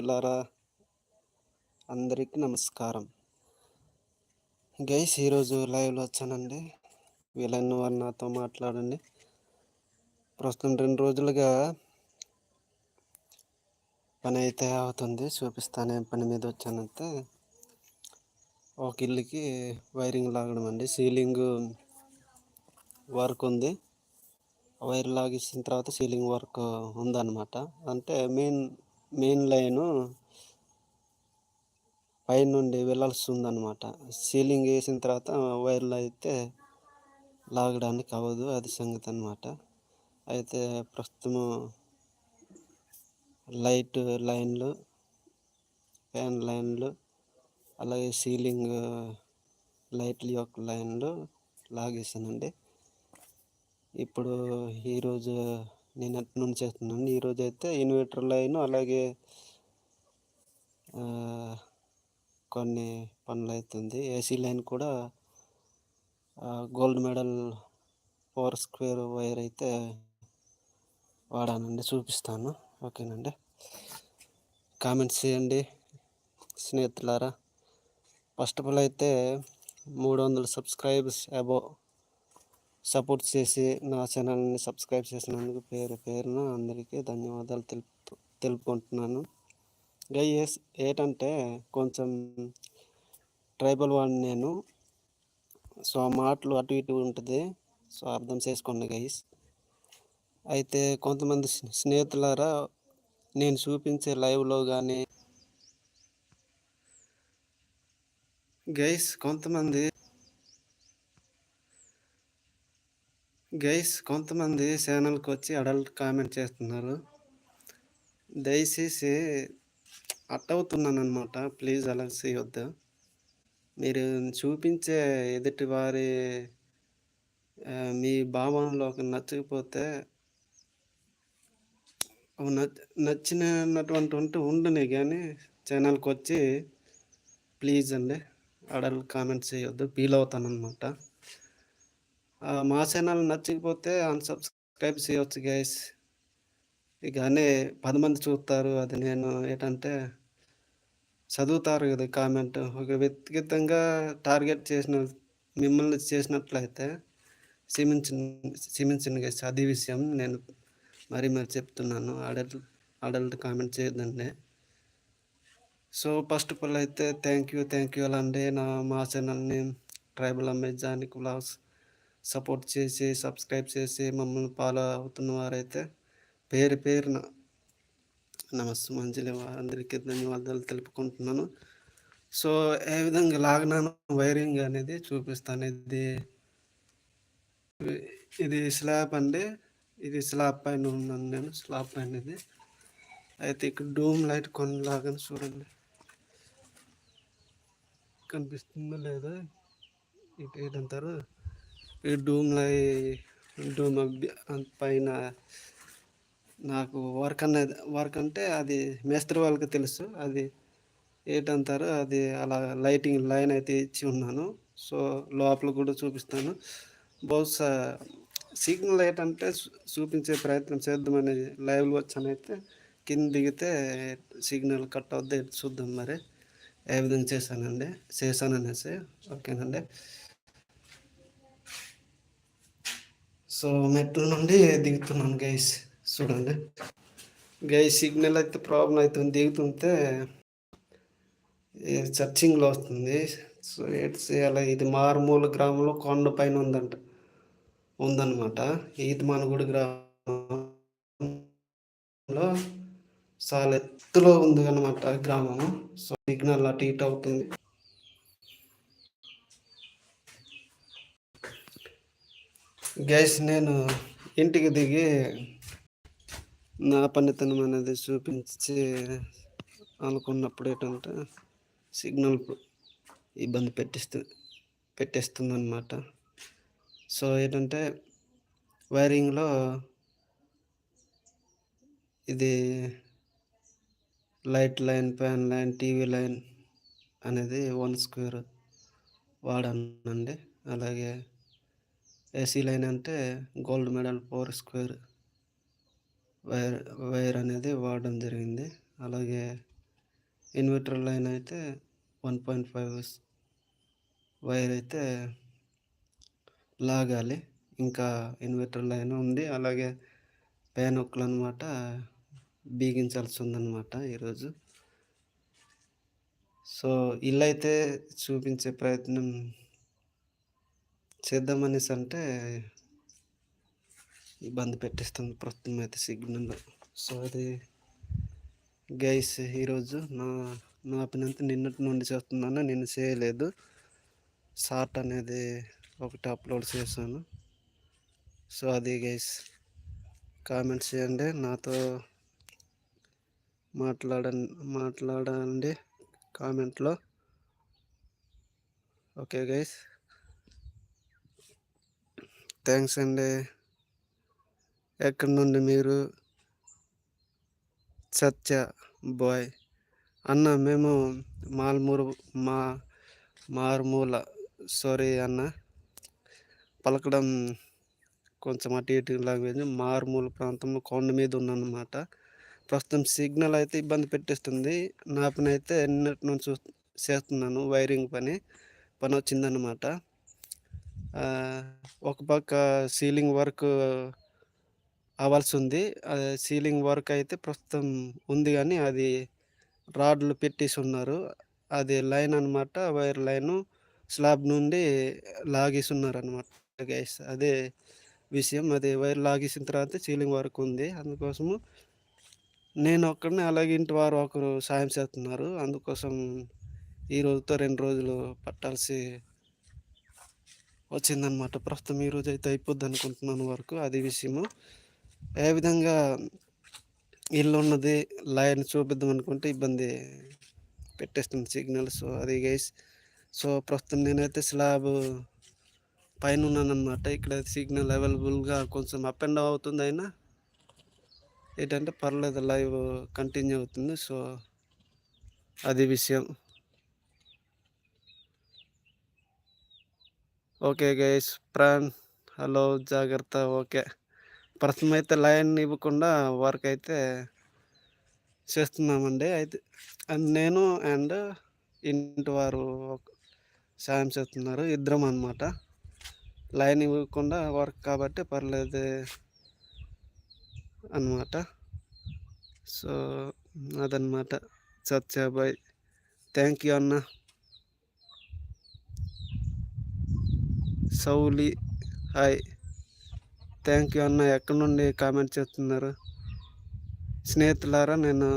స్నేహితులారా అందరికీ నమస్కారం. గైస్ ఈరోజు లైవ్లో వచ్చానండి. వీళ్ళన్న వారు నాతో మాట్లాడండి. ప్రస్తుతం రెండు రోజులుగా పని అయితే అవుతుంది. చూపిస్తాను పని మీద వచ్చానంటే ఒక ఇల్లుకి వైరింగ్ లాగడం అండి. సీలింగ్ వర్క్ ఉంది. వైర్ లాగేసిన తర్వాత సీలింగ్ వర్క్ ఉందన్నమాట. అంటే మెయిన్ మెయిన్ లైను పై నుండి వెళ్ళాల్సి ఉందన్నమాట సీలింగ్ వేసిన తర్వాత వైర్లు అయితే లాగడానికి అవ్వదు అది సంగతి అనమాట అయితే ప్రస్తుతము లైట్ లైన్లు ఫ్యాన్ లైన్లు అలాగే సీలింగ్ లైట్ల యొక్క లైన్లు లాగేసానండి. ఇప్పుడు ఈరోజు నేను నుండి చేస్తున్నాను? ఈరోజు అయితే ఇన్వర్టర్ లైన్ అలాగే కొన్ని పనులు అవుతుంది ఏసీ లైన్ కూడా gold medal four square wire అయితే వాడానండి చూపిస్తాను. ఓకేనండి. కామెంట్స్ చేయండి స్నేహితులారా. ఫస్ట్ ఆఫ్ ఆల్ అయితే మూడు వందల సబ్స్క్రైబర్స్ అబో సపోర్ట్ చేసి నా ఛానల్ని సబ్స్క్రైబ్ చేసినందుకు పేరు పేరున అందరికీ ధన్యవాదాలు తెలుపు తెలుపుకుంటున్నాను. గైస్ ఏంటంటే కొంచెం ట్రైబల్ వాడిని నేను సో ఆ మాటలు అటు ఇటు ఉంటుంది సో అర్థం చేసుకోండి గైస్. అయితే కొంతమంది స్నేహితులారా నేను చూపించే లైవ్లో కానీ గైస్ కొంతమంది గైస్ కొంతమంది ఛానల్కి వచ్చి అడల్ట్ కామెంట్ చేస్తున్నారు. దయచేసి అట్టవుతున్నాను అనమాట ప్లీజ్ అలా చేయొద్దు. మీరు చూపించే ఎదుటి వారి మీ భావనలోకి నచ్చకపోతే నచ్చినటువంటి ఉంటే ఉండని కానీ ఛానల్కి వచ్చి ప్లీజ్ అండి అడల్ట్ కామెంట్ చేయొద్దు. ఫీల్ అవుతాను అనమాట మా ఛానల్ నచ్చకపోతే అన్సబ్స్క్రైబ్ చేయవచ్చు గైస్ ఇకనే పది మంది చూస్తారు. అది నేను ఏంటంటే చదువుతారు కదా కామెంట్ ఒక వ్యక్తిగతంగా టార్గెట్ చేసిన మిమ్మల్ని చేసినట్లయితే క్షమించిన క్షమించండి గైస్ అది విషయం నేను మరి మరి చెప్తున్నాను. అడల్ట్ అడల్ట్ కామెంట్ చేయొద్దండి. సో ఫస్ట్ ఆఫ్ ఆల్ అయితే థ్యాంక్ యూ థ్యాంక్ యూ అలా అండి. నా మా ఛానల్ని ట్రైబల్ అమెజానిక్ బ్లాగ్స్ సపోర్ట్ చేసి సబ్స్క్రైబ్ చేసి మమ్మల్ని ఫాలో అవుతున్న వారైతే పేరు పేరున నమస్తే మంచిగా అందరికీ ధన్యవాదాలు తెలుపుకుంటున్నాను. సో ఏ విధంగా లాగినాను వైరింగ్ అనేది చూపిస్తాను. ఇది ఇది స్లాబ్ అండి. ఇది స్లాబ్ పైన ఉన్నాను నేను. స్లాబ్ పైన ఇది. అయితే ఇక్కడ డూమ్ లైట్ కొన్ని లాగాను చూడండి. కనిపిస్తుందో లేదా? ఇటు ఏంటంటారు డూమ్లో డూమ్ పైన నాకు వర్క్ అనేది వర్క్ అంటే అది మేస్త్రి వాళ్ళకి తెలుసు. అది ఏంటంటారు అది అలా లైటింగ్ లైన్ అయితే ఇచ్చి ఉన్నాను. సో లోపల కూడా చూపిస్తాను. బహుశా సిగ్నల్ ఏంటంటే చూపించే ప్రయత్నం చేద్దామని లైవ్లో వచ్చానైతే కింద దిగితే సిగ్నల్ కట్ అవుద్ది చూద్దాం మరి. ఏ విధంగా చేశానండి? చేశాననేసి ఓకేనండి. సో మెట్ల నుండి దిగుతున్నాను గైస్ చూడండి. గైస్ సిగ్నల్ అయితే ప్రాబ్లం అవుతుంది. దిగుతుంటే చర్చింగ్లో వస్తుంది. సో ఎట్స్ అలా ఇది మారుమూల గ్రామంలో కొండ పైన ఉందంట. ఉందన్నమాట. ఈతమానగూడి గ్రామంలో చాలా ఎత్తులో ఉంది అనమాట గ్రామము. సో సిగ్నల్ అటు ఇటు అవుతుంది. గ్యాస్ నేను ఇంటికి దిగి నా పనితనం అనేది చూపించి అనుకున్నప్పుడు ఏంటంటే సిగ్నల్ ఇబ్బంది పెట్టిస్తు పెట్టేస్తుంది అనమాట సో ఏంటంటే వైరింగ్లో ఇది light line fan line TV line అనేది వన్ స్క్వేర్ వాడానండి. అలాగే ఏసీ లైన్ అంటే gold medal four square wire wire అనేది వాడడం జరిగింది. అలాగే ఇన్వర్టర్ లైన్ అయితే వన్ పాయింట్ ఫైవ్ వైర్ అయితే లాగాలి. ఇంకా ఇన్వర్టర్ లైన్ ఉంది. అలాగే ఫ్యాన్ ఒక్కలు అనమాట బిగించాల్సి ఉందన్నమాట ఈరోజు. సో ఇల్లు అయితే చూపించే ప్రయత్నం చేద్దామనేసి అంటే ఇబ్బంది పెట్టేస్తుంది ప్రస్తుతం అయితే సిగ్నల్ సో అది గైస్ ఈరోజు నా నా పని నిన్నటి నుండి చేస్తున్నాను నేను చేయలేదు. షార్ట్ అనేది ఒకటి అప్లోడ్ చేశాను. సో అది గైస్ కామెంట్స్ చేయండి నాతో మాట్లాడండి మాట్లాడండి కామెంట్లో. Okay guys. థ్యాంక్స్ అండి. ఎక్కడి నుండి మీరు? సత్య బాయ్. అన్న మేము మాల్మూరు మా మారుమూల సారీ అన్న. పలకడం కొంచెం అటు ఇటు లాంగ్వేజ్ మారుమూల ప్రాంతంలో కొండ మీద ఉన్నమాట ప్రస్తుతం సిగ్నల్ అయితే ఇబ్బంది పెట్టేస్తుంది. నా పని అయితే నిన్నటి నుంచి చూ చేస్తున్నాను. వైరింగ్ పని పని వచ్చిందన్నమాట ఒక పక్క సీలింగ్ వర్క్ అవ్వాల్సి ఉంది సీలింగ్ వర్క్ అయితే ప్రస్తుతం ఉంది కానీ అది రాడ్లు పెట్టేసి ఉన్నారు అది లైన్ అనమాట వైర్ లైను స్లాబ్ నుండి లాగేసి ఉన్నారు అనమాట గ్యాస్. అదే విషయం. అది వైర్ లాగేసిన తర్వాత సీలింగ్ వర్క్ ఉంది. అందుకోసము నేను ఒక్కడిని అలాగే ఇంటి వారు ఒకరు సాయం చేస్తున్నారు. అందుకోసం ఈ రోజుతో రెండు రోజులు పట్టాల్సి వచ్చిందనమాట ప్రస్తుతం ఈ రోజు అయితే అయిపోద్ది అనుకుంటున్నాను వరకు అది విషయము. ఏ విధంగా ఇల్లు ఉన్నది లైన్ చూపిద్దాం అనుకుంటే ఇబ్బంది పెట్టేస్తుంది సిగ్నల్ సో అది గైస్ సో ప్రస్తుతం నేనైతే స్లాబ్ పైన ఉన్నానమాట ఇక్కడ సిగ్నల్ అవైలబుల్గా కొంచెం అప్ అండ్ డౌన్ అవుతుంది అయినా. ఏంటంటే పర్లేదు లైవ్ కంటిన్యూ అవుతుంది. సో అది విషయం. ఓకే గైస్ ప్రాణ్ హలో జాగ్రత్త ఓకే. ప్రస్తుతం అయితే లైన్ ఇవ్వకుండా వర్క్ అయితే చేస్తున్నామండి. అయితే నేను అండ్ ఇంటి వారు సాయం చేస్తున్నారు. ఇద్దరం అనమాట లైన్ ఇవ్వకుండా వర్క్ కాబట్టి పర్లేదు అనమాట సో అదనమాట సత్యాబాయ్ థ్యాంక్ యూ అన్న. సౌలి హాయ్. థ్యాంక్ యూ అన్న ఎక్కడి నుండి కామెంట్ చేస్తున్నారు? స్నేహితులారా నేను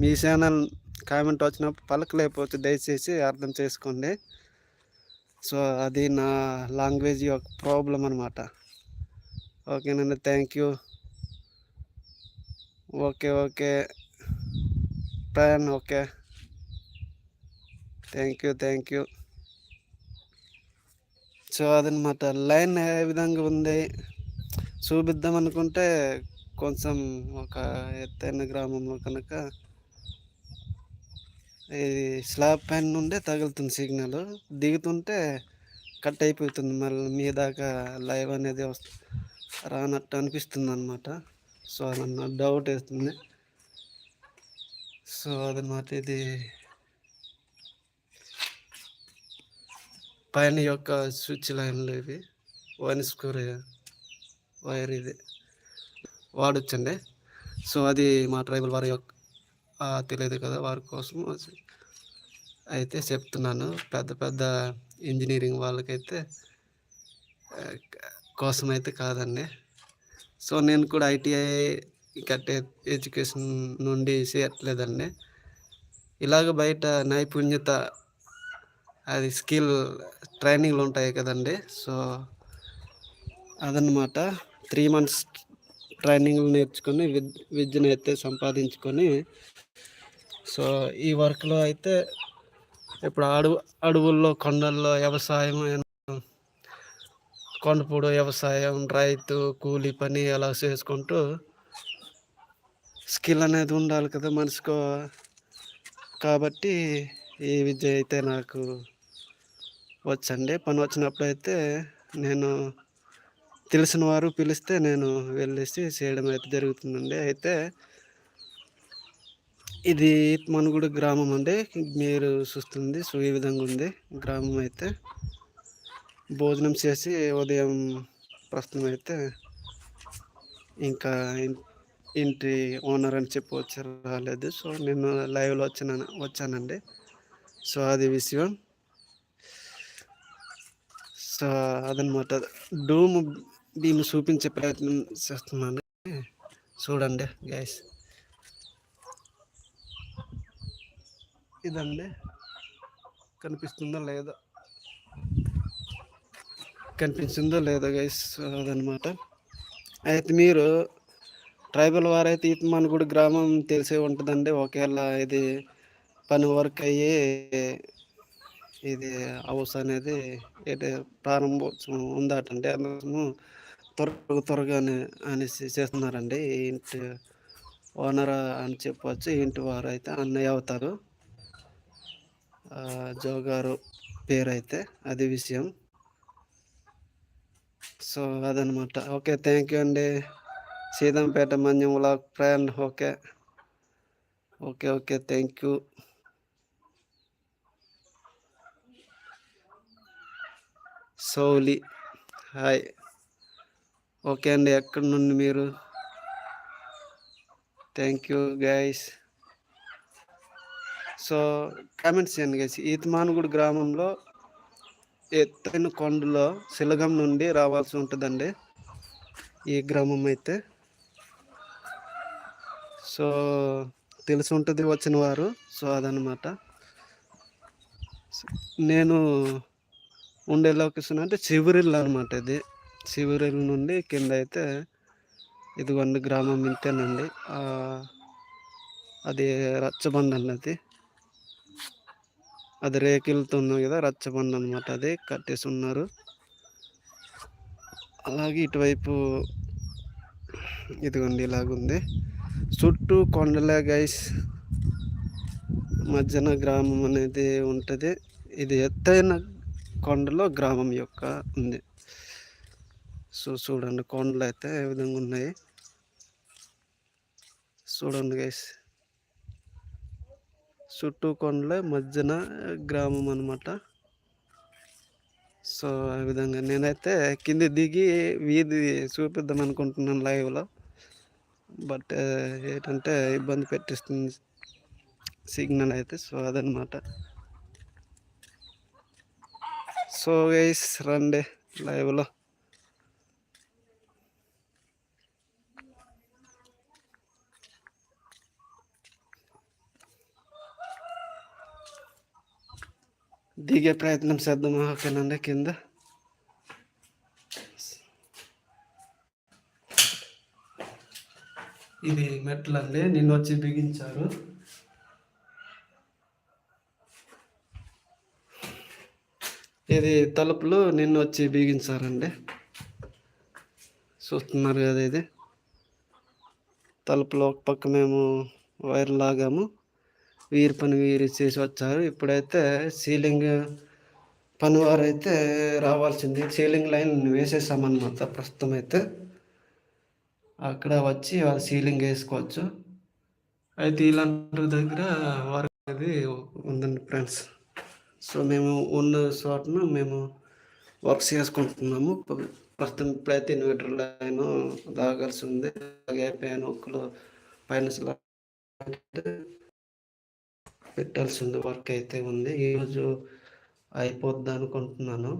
మీ ఛానల్ కామెంట్ వచ్చినప్పుడు పలకలేకపోతే దయచేసి అర్థం చేసుకోండి. సో అది నా లాంగ్వేజ్ యొక్క ప్రాబ్లం అనమాట ఓకేనండి thank you okay okay. Prayan okay. Thank you thank you so అదనమాట. లైన్ ఏ విధంగా ఉంది చూపిద్దాం అనుకుంటే కొంచెం ఒక ఎత్తైన గ్రామంలో కనుక ఇది స్లాబ్ పైన నుండే తగులుతుంది సిగ్నల్. దిగుతుంటే కట్ అయిపోతుంది. మళ్ళీ మీ దాకా లైవ్ అనేది రానట్టు అనిపిస్తుంది అనమాట సో అదన్న డౌట్ వేస్తుంది. సో అదనమాట ఇది పైన యొక్క స్విచ్ లైన్లు ఇవి. వన్ స్క్వేర్ వైర్ ఇది. వాడొచ్చండి. సో అది మా ట్రైబల్ వారి యొక్క తెలియదు కదా వారి కోసం అయితే చెప్తున్నాను పెద్ద పెద్ద ఇంజనీరింగ్ వాళ్ళకైతే కోసం అయితే కాదండి. సో నేను కూడా ఐటీఐ కట్టే ఎడ్యుకేషన్ నుండి చేయట్లేదండి. ఇలాగ బయట నైపుణ్యత అది స్కిల్ ట్రైనింగ్లు ఉంటాయి కదండి. సో అదనమాట త్రీ మంత్స్ ట్రైనింగ్లు నేర్చుకొని విద్యను అయితే సంపాదించుకొని సో ఈ వర్క్లో అయితే ఇప్పుడు అడవు అడవుల్లో కొండల్లో వ్యవసాయం కొండపూడు వ్యవసాయం రైతు కూలి పని అలా చేసుకుంటూ స్కిల్ అనేది ఉండాలి కదా మనసుకో కాబట్టి ఈ విద్య అయితే నాకు వచ్చండి. పని వచ్చినప్పుడు అయితే నేను తెలిసిన వారు పిలిస్తే నేను వెళ్ళేసి చేయడం అయితే జరుగుతుందండి. అయితే ఇది మనుగుడు గ్రామం అండి. మీరు చూస్తుంది సో ఈ విధంగా ఉంది. గ్రామం అయితే భోజనం చేసి ఉదయం ప్రస్తుతం అయితే ఇంకా ఇంటి ఓనర్ అని చెప్పి వచ్చి రాలేదు. సో నేను లైవ్లో వచ్చిన వచ్చానండి. సో అది విషయం. సో అదనమాట. డూమ్ బీమ్ చూపించే ప్రయత్నం చేస్తున్నాను. చూడండి గ్యాస్ ఇదండి. కనిపిస్తుందో లేదో. కనిపించిందో లేదో గైస్ అదనమాట. అయితే మీరు ట్రైబల్ వారైతే ఈతమానగూడి గ్రామం తెలిసే ఉంటుందండి. ఒకవేళ ఇది పని వర్క్ అయ్యి ఇది హౌస్ అనేది ప్రారంభోత్సవం ఉందటండి అందుకోసము త్వరగా త్వరగానే అనేసి చేస్తున్నారండి. ఇంటి ఓనర్ అని చెప్పవచ్చు ఇంటి వారు అయితే అన్నయ్య అవుతారు. జోగారు పేరు అయితే అది విషయం. సో అదనమాట ఓకే థ్యాంక్ యూ అండి. Seethampeta Manyam vlog friend okay. Okay okay thank you. Sauli hi. Okay అండి ఎక్కడి నుండి మీరు? Thank you guys so comments చేయండి గైస్ ఈతమానుగుడి గ్రామంలో ఎత్తైన కొండలో శిలగం నుండి రావాల్సి ఉంటుందండి. ఈ గ్రామం అయితే. సో తెలిసి ఉంటుంది వచ్చిన వారు. సో అదనమాట నేను ఉండే లొకేషన్ అంటే చివరిల్లు అనమాట ఇది. చివరిల్లు నుండి కింద అయితే ఇదిగోండి గ్రామం ఇంతేనండి. అది రచ్చబండ అన్నది అది రేకిలతో కదా రచ్చబండ అనమాట అది. కట్టేసి ఉన్నారు. అలాగే ఇటువైపు ఇదిగోండి ఇలాగుంది. చుట్టూ కొండలే గైస్ మధ్యన గ్రామం అనేది ఉంటుంది. ఇది ఎత్తైన కొండలో గ్రామం యొక్క ఉంది. సో చూడండి కొండలు అయితే ఏ విధంగా ఉన్నాయి. చూడండి గైస్ చుట్టూ కొండలే మధ్యన గ్రామం అనమాట సో ఆ విధంగా నేనైతే కింద దిగి వీధి చూపిద్దాం అనుకుంటున్నాను లైవ్లో బట్ ఏంటంటే ఇబ్బంది పెట్టిస్తుంది సిగ్నల్ అయితే సో అదనమాట సో గైస్ రండి లైవ్లో. దిగే ప్రయత్నం చేద్దామా ఓకేనండి కింద. ఇది మెట్లు అండి నిన్న వచ్చి బిగించారు. ఇది తలుపులు నిన్న వచ్చి బిగించారండి. చూస్తున్నారు కదా ఇది. తలుపులో ఒక పక్క మేము వైర్ లాగాము. వీరి పని వీరి చేసి వచ్చారు. ఇప్పుడైతే సీలింగ్ పనివారు అయితే రావాల్సింది. సీలింగ్ లైన్ వేసేసామన్నమాట ప్రస్తుతం అయితే. అక్కడ వచ్చి వాళ్ళు సీలింగ్ వేసుకోవచ్చు. అయితే ఇలాంటి దగ్గర వర్క్ అనేది ఉందండి ఫ్రెండ్స్. సో మేము ఉన్న చోటన మేము వర్క్ చేసుకుంటున్నాము. ప్రస్తుతం ఇప్పుడైతే ఇన్వర్టర్ లైన్ దాగాల్సి ఉంది. అలాగే ఫ్యాన్ ఒక్కలు పైన పెట్టాల్సింది వర్క్ అయితే ఉంది. ఈరోజు అయిపోద్ది అనుకుంటున్నాను.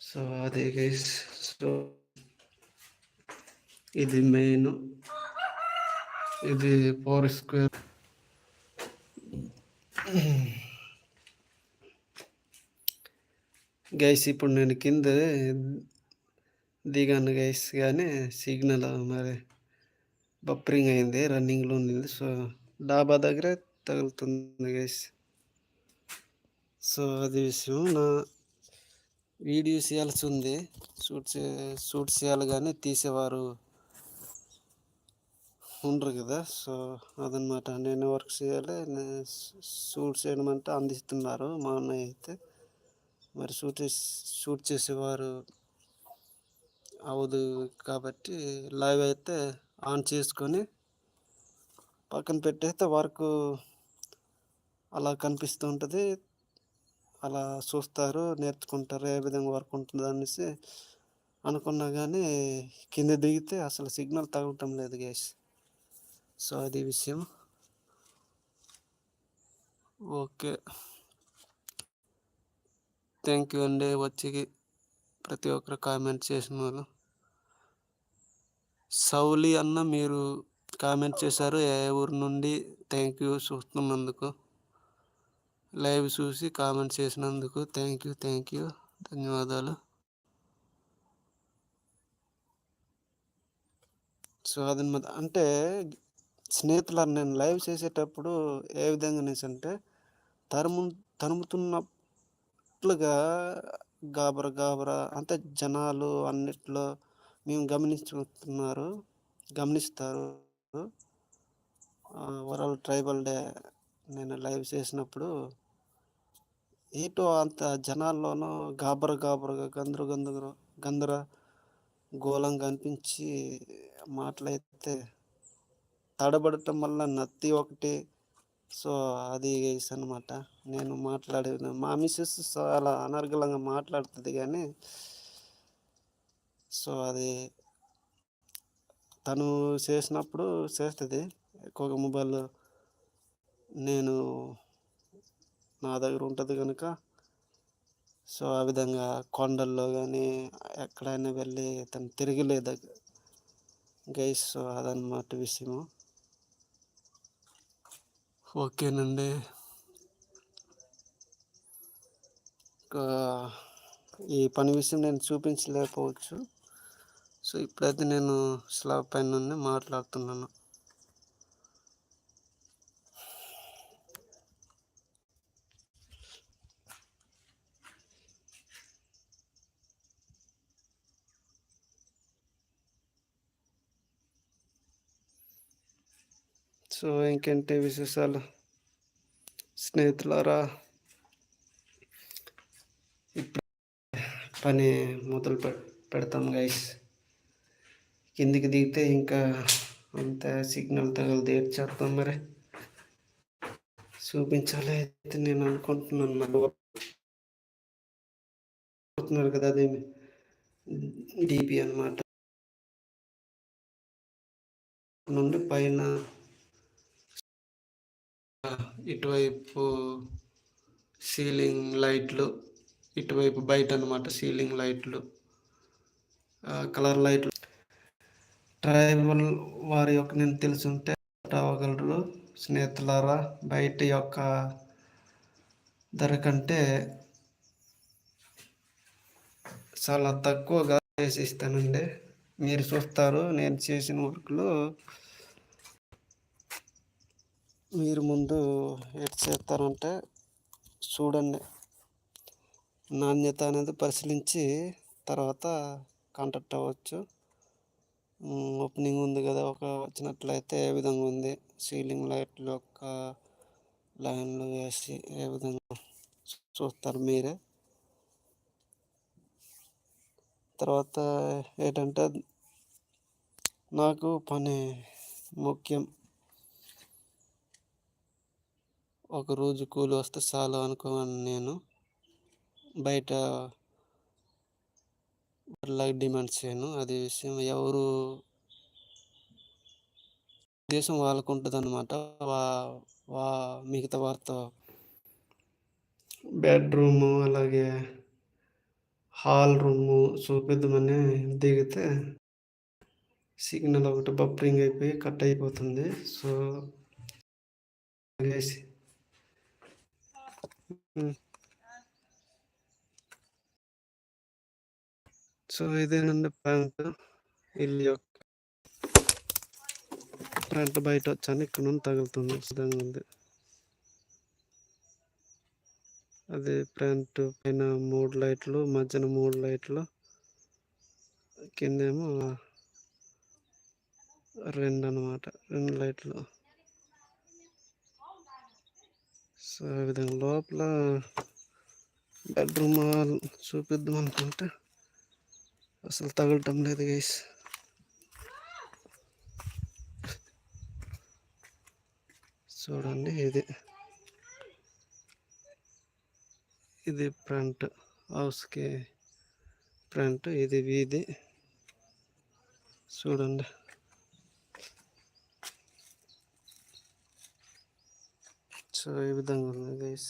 సో అది గైస్. సో ఇది మెయిన్. ఇది ఫోర్ స్క్వేర్ గైస్ ఇప్పుడు నేను కింద దిగాను గైస్ కానీ సిగ్నల్ మరి బప్రింగ్ అయింది రన్నింగ్లో ఉంది. సో డాబా దగ్గర తగులుతుంది గైస్ సో అది విషయం. నా వీడియో చేయాల్సి ఉంది. షూట్ చే షూట్ చేయాలి కానీ తీసేవారు ఉండరు కదా. సో అదనమాట. నేను వర్క్ చేయాలి షూట్ చేయడం అంటే అందిస్తున్నారు మా అన్నయ్య అయితే. మరి షూట్ షూట్ చేసేవారు అవదు కాబట్టి లైవ్ అయితే ఆన్ చేసుకొని పక్కన పెట్టేస్తే వర్క్ అలా కనిపిస్తూ ఉంటుంది. అలా చూస్తారు నేర్చుకుంటారు ఏ విధంగా వర్క్ ఉంటుంది అనేసి అనుకున్నా కానీ కింద దిగితే అసలు సిగ్నల్ తగలటం లేదు గ్యాస్ సో అది విషయం. ఓకే. థ్యాంక్ యూ అండి వచ్చి ప్రతి ఒక్కరు కామెంట్ చేసిన వాళ్ళు సౌలి అన్న మీరు కామెంట్ చేశారు ఏ ఊరు నుండి? థ్యాంక్ యూ చూస్తున్నందుకు. లైవ్ చూసి కామెంట్ చేసినందుకు థ్యాంక్ యూ థ్యాంక్ యూ. ధన్యవాదాలు. సో అదనమాట. అంటే స్నేహితులు నేను లైవ్ చేసేటప్పుడు ఏ విధంగా అంటే తరుము తరుముతున్నట్లుగా గాబర గాబర అంటే జనాలు అన్నిట్లో మేము గమనించుతున్నారు గమనిస్తారు. వరల్డ్ ట్రైబల్ డే నేను లైవ్ చేసినప్పుడు ఏటో అంత జనాల్లోనూ గాబర గాబరగా గందరు గందర గందర గోళంగా అనిపించి మాటలైతే తడబడటం వల్ల నత్తి ఒకటి సో అది అనమాట నేను మాట్లాడిన మా మిస్సెస్ చాలా అనర్గలంగా మాట్లాడుతుంది కానీ సో అది తను చేసినప్పుడు చేస్తుంది. ఎక్కువగా మొబైల్ నేను నా దగ్గర ఉంటుంది కనుక సో ఆ విధంగా కొండల్లో కానీ ఎక్కడైనా వెళ్ళి తను తిరగలేదు. గైస్ సో అదనమాట విషయము. ఓకేనండి. ఈ పని విషయం నేను చూపించలేకపోవచ్చు. సో ఇప్పుడైతే నేను స్లాబ్ పైన నుండి మాట్లాడుతున్నాను. సో ఇంకేంటి విశేషాలు? స్నేహితులారా? ఇప్పుడు పని మొదలు పెడతాం గైస్ కిందికి దిగితే ఇంకా అంత సిగ్నల్ తగలదు చేస్తాం మరి? చూపించాలి అయితే నేను అనుకుంటున్నాను మరి. కదా అదేమి డిపి అనమాట నుండి పైన ఇటువైపు సీలింగ్ లైట్లు ఇటువైపు బయట అనమాట సీలింగ్ లైట్లు కలర్ లైట్లు. ట్రైబల్ వారి యొక్క నేను తెలుసుంటే అవ్వగలరు. స్నేహితులారా బయట యొక్క ధర కంటే చాలా తక్కువగా చేసి ఇస్తానండి. మీరు చూస్తారు నేను చేసిన వర్క్లో మీరు ముందు ఎట్ చేస్తారంటే చూడండి. నాణ్యత అనేది పరిశీలించి తర్వాత కాంటాక్ట్ అవ్వచ్చు. ఓపెనింగ్ ఉంది కదా ఒక వచ్చినట్లయితే ఏ విధంగా ఉంది? సీలింగ్ లైట్లు యొక్క లైన్లు వేసి ఏ విధంగా చూస్తారు మీరే? తర్వాత ఏంటంటే నాకు పని ముఖ్యం. ఒక రోజు కూలి వస్తే చాలు అనుకోని నేను బయట లాగా డిమాండ్ చేయను. అది విషయం ఎవరు దేశం వాళ్ళకు ఉంటుంది అనమాట వా వా మిగతా వారితో బెడ్రూము అలాగే హాల్ రూము చూపిద్దామని దిగితే సిగ్నల్ ఒకటి బఫరింగ్ అయిపోయి కట్ అయిపోతుంది. సో సో ఇదేనండి ప్యాంట్. ఇల్లు యొక్క ఫ్రంట్ బయట వచ్చాను. ఇక్కడ నుండి తగులుతుంది. సిద్ధంగా ఉంది. అది ఫ్రంట్ పైన మూడు లైట్లు మధ్యన మూడు లైట్లు. కిందేమో రెండు అనమాట రెండు లైట్లు. సో ఈ విధంగా లోపల బెడ్రూమ్ చూపిద్దాం అనుకుంటే అసలు తగలటం లేదు గైస్ చూడండి ఇది. ఇది ఫ్రంట్ హౌస్కి ఫ్రంట్ ఇది వీధి. చూడండి. సో ఈ విధంగా ఉంది గైస్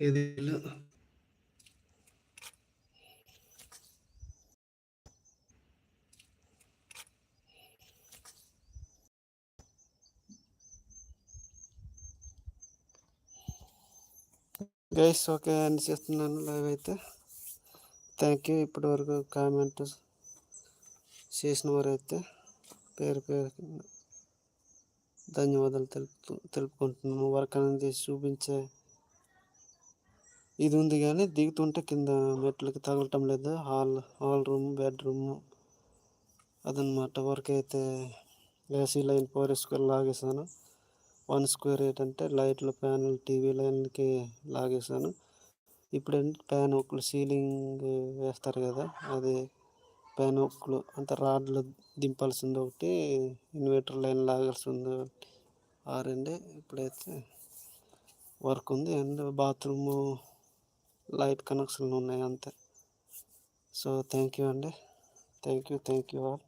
ఇది గైస్ ఓకే అని చేస్తున్నాను లైవ్ అయితే. థ్యాంక్ యూ ఇప్పటి వరకు కామెంట్ చేసిన వారైతే. పేరు పేరు ధన్యవాదాలు తెలుపు తెలుపుకుంటున్నాను వర్క్ అనేది చూపించే ఇది ఉంది కానీ దిగుతుంటే కింద మెట్లకి తగలటం లేదు హాల్ హాల్ రూమ్ బెడ్రూమ్ అదనమాట వర్క్ అయితే ఏసీ లైన్ ఫోర్ స్క్వేర్ లాగేసాను వన్ స్క్వేర్ ఏంటంటే లైట్లు ఫ్యాన్లు టీవీ లైన్కి లాగేసాను ఇప్పుడు ఏంటి ఫ్యాన్ ఒక్కలు సీలింగ్ వేస్తారు కదా అది ఫ్యాన్ ఒక్కలు అంత రాడ్లు దింపాల్సింది ఒకటి ఇన్వర్టర్ లైన్ లాగాల్సింది ఒకటి ఆరండి ఇప్పుడైతే వర్క్ ఉంది. అండ్ బాత్రూము లైట్ కనెక్షన్లు ఉన్నాయి అంతే. సో థ్యాంక్ యూ అండి. Thank you thank you all.